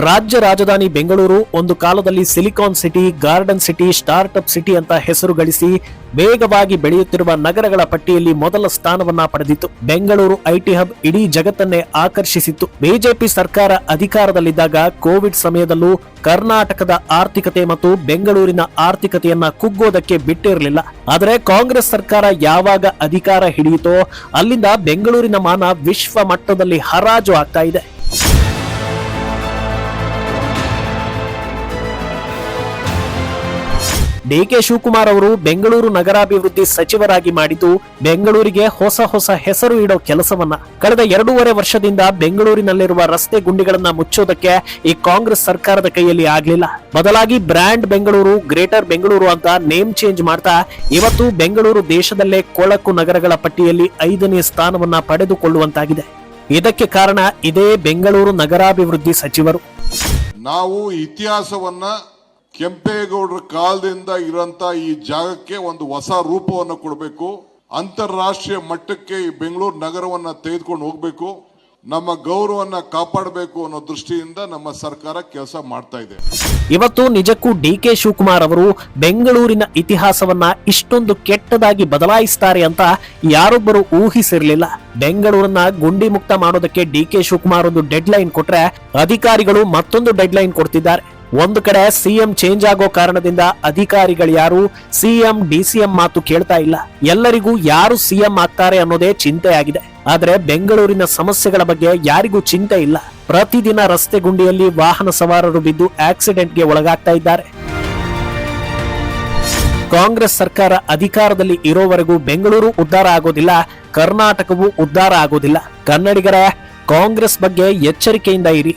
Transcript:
ರಾಜ್ಯ ರಾಜಧಾನಿ ಬೆಂಗಳೂರು ಒಂದು ಕಾಲದಲ್ಲಿ silicon city, garden city, startup city ಅಂತ ಹೆಸರು ಗಳಿಸಿ ವೇಗವಾಗಿ ಬೆಳೆಯುತ್ತಿರುವ ನಗರಗಳ ಪಟ್ಟಿಯಲ್ಲಿ ಮೊದಲ ಸ್ಥಾನವನ್ನ ಪಡೆದಿತ್ತು. ಬೆಂಗಳೂರು ಐಟಿ ಹಬ್ ಇಡೀ ಜಗತ್ತನ್ನೇ ಆಕರ್ಷಿಸಿತ್ತು. ಬಿಜೆಪಿ ಸರ್ಕಾರ ಅಧಿಕಾರದಲ್ಲಿದ್ದಾಗ ಕೋವಿಡ್ ಸಮಯದಲ್ಲೂ ಕರ್ನಾಟಕದ ಆರ್ಥಿಕತೆ ಮತ್ತು ಬೆಂಗಳೂರಿನ ಆರ್ಥಿಕತೆಯನ್ನ ಕುಗ್ಗೋದಕ್ಕೆ ಬಿಟ್ಟಿರಲಿಲ್ಲ. ಆದರೆ ಕಾಂಗ್ರೆಸ್ ಸರ್ಕಾರ ಯಾವಾಗ ಅಧಿಕಾರ ಹಿಡಿಯಿತೋ ಅಲ್ಲಿಂದ ಬೆಂಗಳೂರಿನ ಮಾನ ವಿಶ್ವ ಮಟ್ಟದಲ್ಲಿ ಹರಾಜು ಆಗ್ತಾ ಇದೆ. ಡಿಕೆ ಶಿವಕುಮಾರ್ ಅವರು ಬೆಂಗಳೂರು ನಗರಾಭಿವೃದ್ಧಿ ಸಚಿವರಾಗಿ ಮಾಡಿದ್ದು, ಬೆಂಗಳೂರಿಗೆ ಹೊಸ ಹೊಸ ಹೆಸರು ಇಡೋ ಕೆಲಸವನ್ನ. ಕಳೆದ ಎರಡೂವರೆ ವರ್ಷದಿಂದ ಬೆಂಗಳೂರಿನಲ್ಲಿರುವ ರಸ್ತೆ ಗುಂಡಿಗಳನ್ನ ಮುಚ್ಚೋದಕ್ಕೆ ಈ ಕಾಂಗ್ರೆಸ್ ಸರ್ಕಾರದ ಕೈಯಲ್ಲಿ ಆಗ್ಲಿಲ್ಲ. ಬದಲಾಗಿ ಬ್ರ್ಯಾಂಡ್ ಬೆಂಗಳೂರು, ಗ್ರೇಟರ್ ಬೆಂಗಳೂರು ಅಂತ ನೇಮ್ ಚೇಂಜ್ ಮಾಡ್ತಾ, ಇವತ್ತು ಬೆಂಗಳೂರು ದೇಶದಲ್ಲೇ ಕೊಳಕು ನಗರಗಳ ಪಟ್ಟಿಯಲ್ಲಿ ಐದನೇ ಸ್ಥಾನವನ್ನ ಪಡೆದುಕೊಳ್ಳುವಂತಾಗಿದೆ. ಇದಕ್ಕೆ ಕಾರಣ ಇದೇ ಬೆಂಗಳೂರು ನಗರಾಭಿವೃದ್ಧಿ ಸಚಿವರು. ನಾವು ಇತಿಹಾಸವನ್ನ ಕೆಂಪೇಗೌಡರ ಕಾಲದಿಂದ ಇರುವಂತ ಈ ಜಾಗಕ್ಕೆ ಒಂದು ಹೊಸ ರೂಪವನ್ನು ಕೊಡಬೇಕು. ಅಂತಾರಾಷ್ಟ್ರೀಯ ಮಟ್ಟಕ್ಕೆ ಈ ಬೆಂಗಳೂರು ನಗರವನ್ನ ತೆಗೆದುಕೊಂಡು ಹೋಗಬೇಕು. ನಮ್ಮ ಗೌರವನ್ನ ಕಾಪಾಡಬೇಕು ಅನ್ನೋ ದೃಷ್ಟಿಯಿಂದ ನಮ್ಮ ಸರ್ಕಾರ ಕೆಲಸ ಮಾಡ್ತಾ ಇದೆ. ಇವತ್ತು ನಿಜಕ್ಕೂ ಡಿ ಕೆ ಶಿವಕುಮಾರ್ ಅವರು ಬೆಂಗಳೂರಿನ ಇತಿಹಾಸವನ್ನ ಇಷ್ಟೊಂದು ಕೆಟ್ಟದಾಗಿ ಬದಲಾಯಿಸ್ತಾರೆ ಅಂತ ಯಾರೊಬ್ಬರು ಊಹಿಸಿರಲಿಲ್ಲ. ಬೆಂಗಳೂರನ್ನ ಗುಂಡಿ ಮುಕ್ತ ಮಾಡೋದಕ್ಕೆ ಡಿ ಕೆ ಶಿವಕುಮಾರ್ ಒಂದು ಡೆಡ್ ಲೈನ್ ಕೊಟ್ರೆ ಅಧಿಕಾರಿಗಳು ಮತ್ತೊಂದು ಡೆಡ್ ಲೈನ್ ಕೊಡ್ತಿದ್ದಾರೆ. ಒಂದು ಕಡೆ ಸಿಎಂ ಚೇಂಜ್ ಆಗೋ ಕಾರಣದಿಂದ ಅಧಿಕಾರಿಗಳು ಯಾರು, ಸಿಎಂ, ಡಿಸಿಎಂ ಮಾತು ಕೇಳ್ತಾ ಇಲ್ಲ. ಎಲ್ಲರಿಗೂ ಯಾರು ಸಿಎಂ ಆಗ್ತಾರೆ ಅನ್ನೋದೇ ಚಿಂತೆ ಆದ್ರೆ ಬೆಂಗಳೂರಿನ ಸಮಸ್ಯೆಗಳ ಬಗ್ಗೆ ಯಾರಿಗೂ ಚಿಂತೆ ಇಲ್ಲ. ಪ್ರತಿದಿನ ರಸ್ತೆ ಗುಂಡಿಯಲ್ಲಿ ವಾಹನ ಸವಾರರು ಬಿದ್ದು ಆಕ್ಸಿಡೆಂಟ್ಗೆ ಒಳಗಾಗ್ತಾ ಇದ್ದಾರೆ. ಕಾಂಗ್ರೆಸ್ ಸರ್ಕಾರ ಅಧಿಕಾರದಲ್ಲಿ ಇರೋವರೆಗೂ ಬೆಂಗಳೂರು ಉದ್ಧಾರ ಆಗೋದಿಲ್ಲ, ಕರ್ನಾಟಕವೂ ಉದ್ಧಾರ ಆಗೋದಿಲ್ಲ. ಕನ್ನಡಿಗರ, ಕಾಂಗ್ರೆಸ್ ಬಗ್ಗೆ ಎಚ್ಚರಿಕೆಯಿಂದ ಇರಿ.